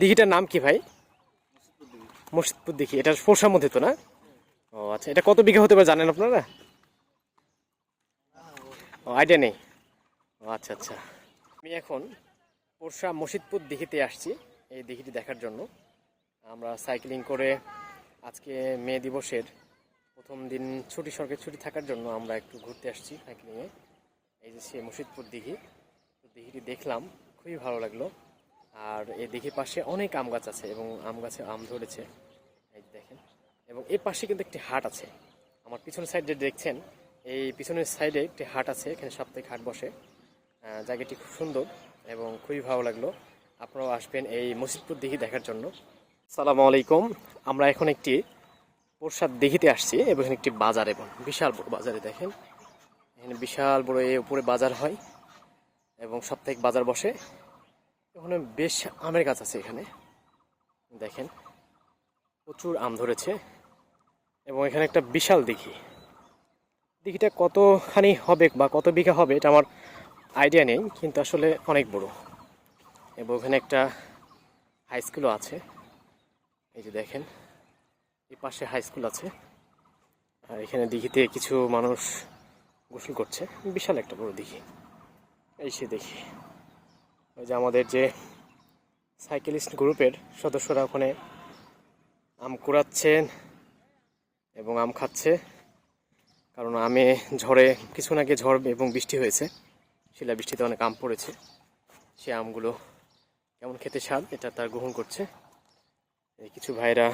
দিঘিটার নাম কি ভাই? মুর্শিদপুর দিঘি। এটা পোরশার মধ্যে তো না? ও আচ্ছা এটা কত বিঘা হতে পারে জানেন আপনারা? ও আইডিয়া নেই। ও আচ্ছা আচ্ছা। আমি এখন পোরশা মসজিদপুর দিঘিতে আসছি, এই দিঘিটি দেখার জন্য। আমরা সাইক্লিং করে আজকে মে দিবসের প্রথম দিন ছুটি, সরকারি ছুটি থাকার জন্য আমরা একটু ঘুরতে আসছি সাইক্লিংয়ে এই যে সে মুর্শিদপুর দিঘি দিঘিটি দেখলাম, খুবই ভালো লাগল। আর এই দিঘির পাশে অনেক আম গাছ আছে এবং আম গাছে আম ধরেছে। এই দেখেন। এবং এর পাশে কিন্তু একটি হাট আছে। আমার পিছনের সাইডে দেখছেন, এই পিছনের সাইডে একটি হাট আছে, এখানে সাপ্তাহিক হাট বসে। জায়গাটি খুব সুন্দর এবং খুবই ভালো লাগল। আপনারাও আসবেন এই মসজিদপুর দিঘি দেখার জন্য। সালামু আলাইকুম। আমরা এখন একটি প্রসাদ দিঘিতে আসছি, এবং এখানে একটি বাজার এবং বিশাল বড় বাজারে দেখেন। এখানে বিশাল বড় এই উপরে বাজার হয় এবং সাপ্তাহিক বাজার বসে। ওখানে বেশ আমের গাছ আছে এখানে। দেখেন, প্রচুর আম ধরেছে এবং এখানে একটা বিশাল দিঘি। দিঘিটা কতখানি হবে বা কত বিঘা হবে এটা আমার আইডিয়া নেই, কিন্তু আসলে অনেক বড়। এবং ওখানে একটা হাই স্কুলও আছে। এই যে দেখেন, এই পাশে হাই স্কুল আছে। আর এখানে দিঘিতে কিছু মানুষ গোসল করছে। বিশাল একটা বড় দিঘি। এই সে দেখি। ওই যে আমাদের যে সাইকেলিস্ট গ্রুপের সদস্যরা ওখানে আম কুড়াচ্ছেন এবং আম খাচ্ছে। কারণ আমে ঝড়ে কিছুক্ষণ আগে ঝড় এবং বৃষ্টি হয়েছে। শিলা বৃষ্টিতে অনেক আম পড়েছে। সে আমগুলো কেমন খেতে স্বাদ এটা তার গ্রহণ করছে। এই কিছু ভাইরা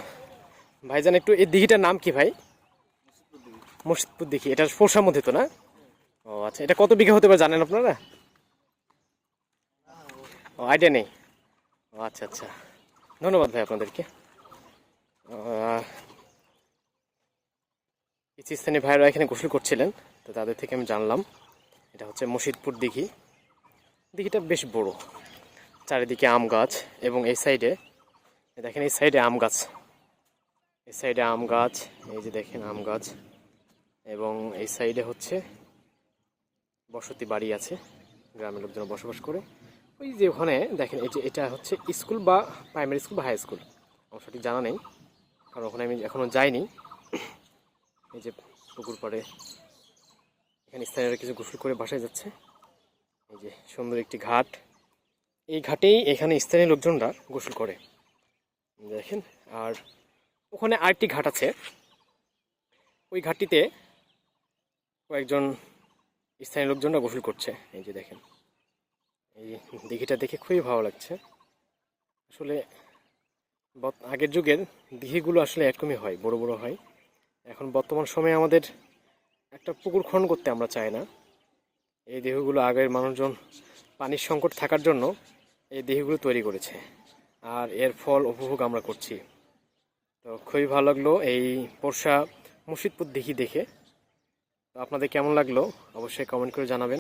ভাইজান একটু এই দিঘিটার নাম কি ভাই? মুর্শিদপুর দিঘি। এটা পোরশার মধ্যে তো না? ও আচ্ছা এটা কত বিঘা হতে পারে জানেন আপনারা? ও আইডিয়া নেই। ও আচ্ছা আচ্ছা। ধন্যবাদ ভাই আপনাদেরকে। কিছু স্থানীয় ভাইরা এখানে গোসল করছিলেন, তো তাদের থেকে আমি জানলাম, এটা হচ্ছে মসজিদপুর দিঘি। দিঘিটা বেশ বড়, চারিদিকে আম গাছ, এবং এই সাইডে দেখেন এই সাইডে আম গাছ। এই সাইডে আম গাছ, এই যে দেখেন আম গাছ, এবং এই সাইডে হচ্ছে বসতি বাড়ি আছে, গ্রামের লোকজন বসবাস করে। ওই যে ওখানে দেখেন, এই যে এটা হচ্ছে স্কুল বা প্রাইমারি স্কুল বা হাই স্কুল আমার সঠিক জানা নেই, কারণ ওখানে আমি এখনও যাইনি। এই যে পুকুর পাড়ে এখানে স্থানীয়রা কিছু গোসল করে বাসায় যাচ্ছে। এই যে সুন্দর একটি ঘাট। এই ঘাটেই এখানে স্থানীয় লোকজনরা গোসল করে। দেখেন, আর ওখানে আরেকটি ঘাট আছে। ওই ঘাটটিতে কয়েকজন স্থানীয় লোকজনরা গোসল করছে। এই যে দেখেন। এই দিঘিটা দেখে খুবই ভালো লাগছে। আসলে আগের যুগের দিঘিগুলো আসলে এরকমই হয়, বড় বড় হয়। এখন বর্তমান সময়ে আমাদের একটা পুকুর খনন করতে আমরা চাই না। এই দেহগুলো আগের মানুষজন পানির সংকট থাকার জন্য এই দেহগুলো তৈরি করেছে। আর এর ফল উপভোগ আমরা করছি। তো খুবই ভালো লাগল এই পোরশা মুর্শিদপুর দিঘি দেখে। তো আপনাদের কেমন লাগল? অবশ্যই কমেন্ট করে জানাবেন।